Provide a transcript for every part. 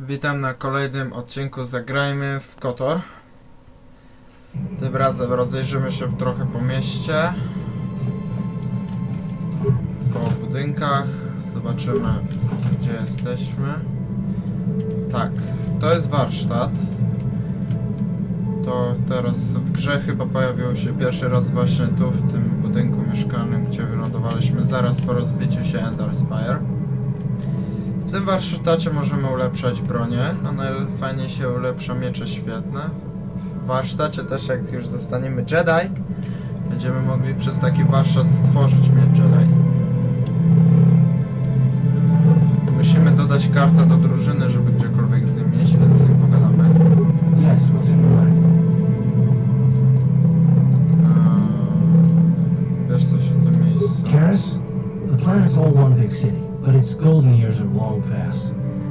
Witam na kolejnym odcinku Zagrajmy w Kotor. Tym razem rozejrzymy się trochę po mieście. Po budynkach. Zobaczymy gdzie jesteśmy. Tak, to jest warsztat. To teraz w grze chyba pojawił się pierwszy raz właśnie tu w tym budynku mieszkalnym, gdzie wylądowaliśmy zaraz po rozbiciu się Ender Spire. W tym warsztacie możemy ulepszać bronię, a najfajniej się ulepsza miecze świetne. W warsztacie też jak już zostaniemy Jedi, będziemy mogli przez taki warsztat stworzyć miecz Jedi. Musimy dodać kartę do drużyny, żeby gdziekolwiek z nim mieć, więc z nim pogadamy. Yes, what's in? Past,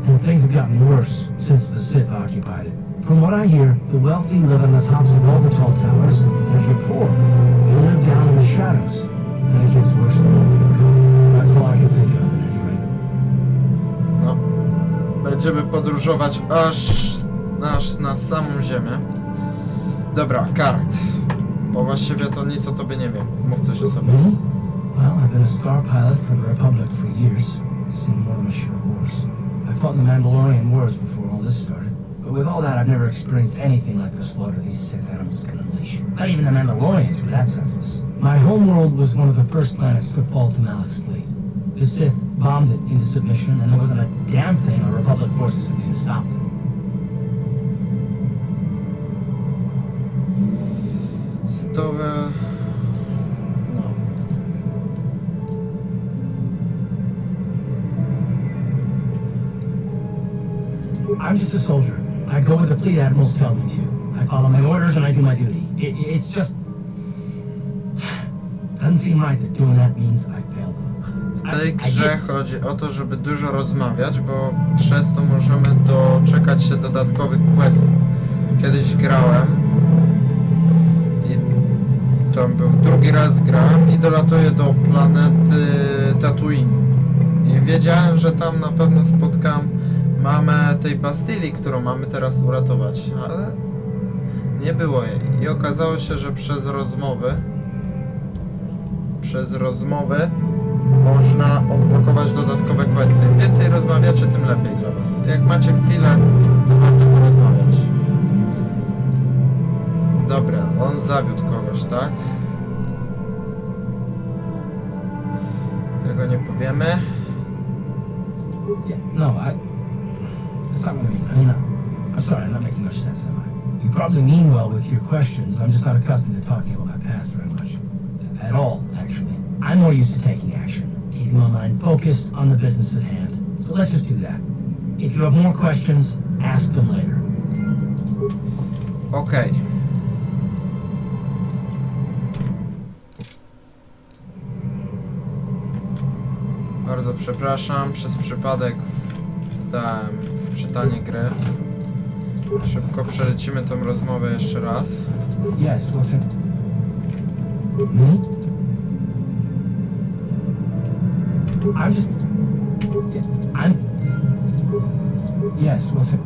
and things have gotten worse since the Sith occupied it. From what I hear, the wealthy live on the tops of all the tall towers, and if you're poor, you live down in the shadows. And it gets worse the longer you go. That's all I can think of, at any rate. No. Będziemy podróżować aż, aż na samą ziemię. Dobra, kart. Bo właściwie to nic o tobie nie wiem. Mów coś o sobie. Me? Well, I've been a star pilot for the Republic for years. Seen more than a share of wars. I fought in the Mandalorian Wars before all this started. But with all that, I've never experienced anything like the slaughter these Sith animals can unleash. Not even the Mandalorians were that senseless. My homeworld was one of the first planets to fall to Malak's fleet. The Sith bombed it into submission, and there wasn't a damn thing our Republic forces could do to stop them. Setowe... I'm just a soldier. I go where the fleet admirals tell me to. I follow my orders and I do my duty. It, it's just. Doesn't seem right that doing that means I failed them. W tej grze chodzi o to, żeby dużo rozmawiać, bo przez to możemy doczekać się dodatkowych questów. Kiedyś grałem i tam był drugi raz gram i dolatuję do planety Tatooine. I wiedziałem, że tam na pewno spotkam mamę tej Bastylii, którą mamy teraz uratować, ale nie było jej. I okazało się, że przez rozmowy przez rozmowy można odblokować dodatkowe questy. Im więcej rozmawiacie, tym lepiej dla Was. Jak macie chwilę, to warto porozmawiać. Dobra, on zawiódł kogoś, tak? Tego nie powiemy. No, I. I'm sorry, I'm not making much sense, am I? You probably mean well with your questions. I'm just not accustomed to talking about my past very much. At all, actually. I'm more used to taking action, keeping my mind focused on the business at hand. So let's just do that. If you have more questions, ask them later. Okay. Bardzo przepraszam, przez przypadek dałem czytanie gry. Szybko przelecimy tą rozmowę jeszcze raz. Yes, it? Me? I'm just. I'm. Yes, it?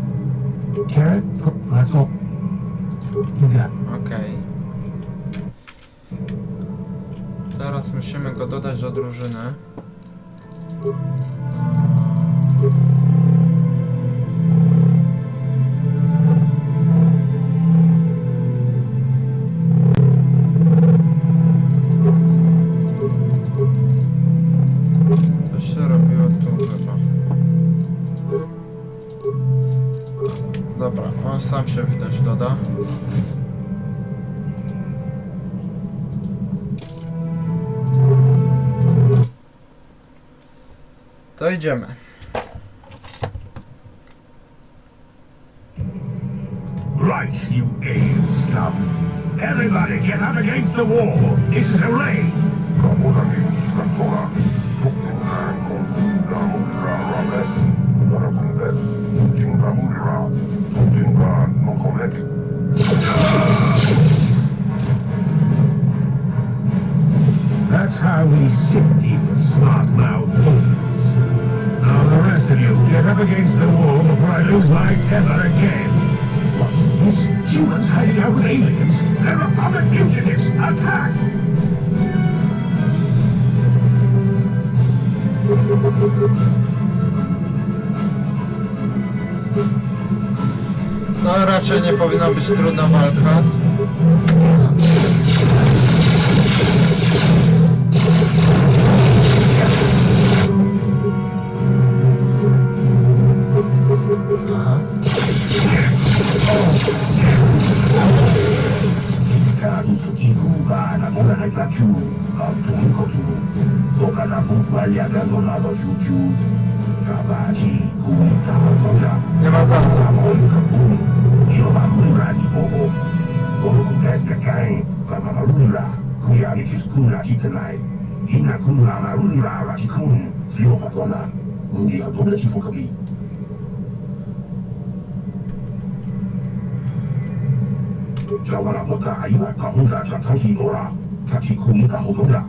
Carrot? That's all. You got. Okej. Teraz musimy go dodać do drużyny. Sam się widać doda. To idziemy. Right, you alien scum. Everybody get up against the wall. This is a raid. Against the wall before I lose my tether again. What's this? Humans hiding out with aliens? They're Republic fugitives! Attack! No raczej nie powinna być trudna walka. Pikachu, Autumn Kotu, Toca na bumba e abandonado ao Juju, Kabaji, Kuita, Koga, Devasatsa, Mônica, Pum, Yomamura, Nibobo, Koroku Deska Kain, Kamamarura, Kuyami Kiskuna, Kitanai, Inakuna, Marura, Rashikun, Sio Katona, Mundi, Adobe, Shifukabi, mura ni bobo. Bobo kupeska kain. Kama marura. Kuya ni chiskuna chitenai. Ina kuna marura ra chikun. Sio fatona. Mungi hatobe chifokabi. Jawana bota ayuha kahunga chakanki ora. Kachi kuita hodonga.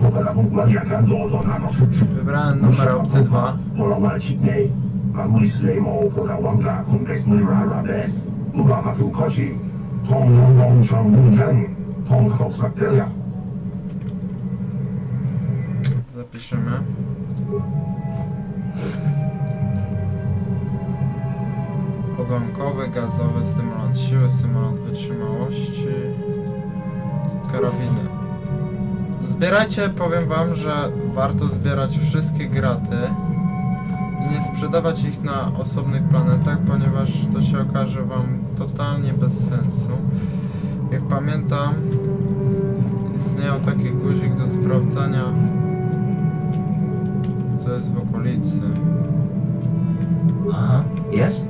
Toka na bukwalia gandolado na chuchu. Wybrałem numer opcji 2. Polawal Chitney, Mamuli Slemo, Polawanga, Kundres Murara Bes, Ugavatu Koshi, Tong Long Long Shang Mun Yang, Tong House Bacteria. Zapiszemy. Podłamkowy, gazowy, stymulant siły, stymulant wytrzymałości. Karabiny. Zbierajcie, powiem wam, że warto zbierać wszystkie graty i nie sprzedawać ich na osobnych planetach, ponieważ to się okaże wam totalnie bez sensu. Jak pamiętam, istniał taki guzik do sprawdzania co jest w okolicy. Uh huh.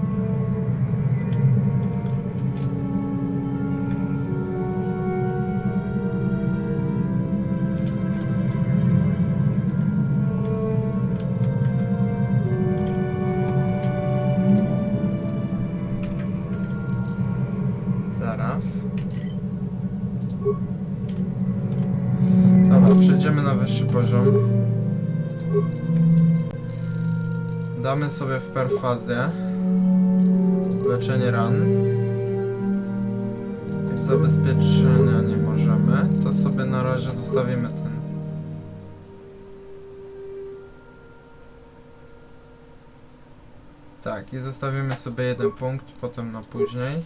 Poziom. Damy sobie w perfazję leczenie ran. I w zabezpieczenia nie możemy. To sobie na razie zostawimy ten. Tak, i zostawimy sobie jeden punkt, potem na później.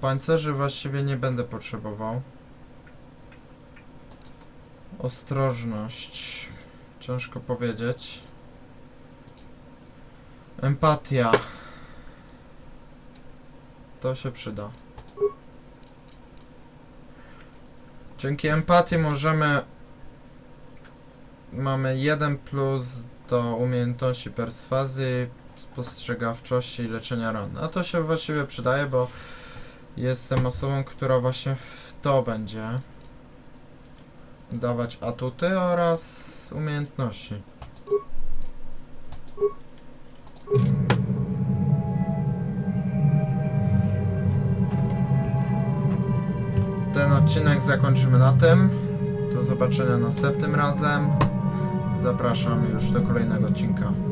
Pancerzy właściwie nie będę potrzebował. Ostrożność. Ciężko powiedzieć. Empatia. To się przyda. Dzięki empatii możemy. Mamy jeden plus do umiejętności perswazji, spostrzegawczości i leczenia ran. A to się właściwie przydaje, bo jestem osobą, która właśnie w to będzie dawać atuty oraz umiejętności. Ten odcinek zakończymy na tym. Do zobaczenia następnym razem. Zapraszam już do kolejnego odcinka.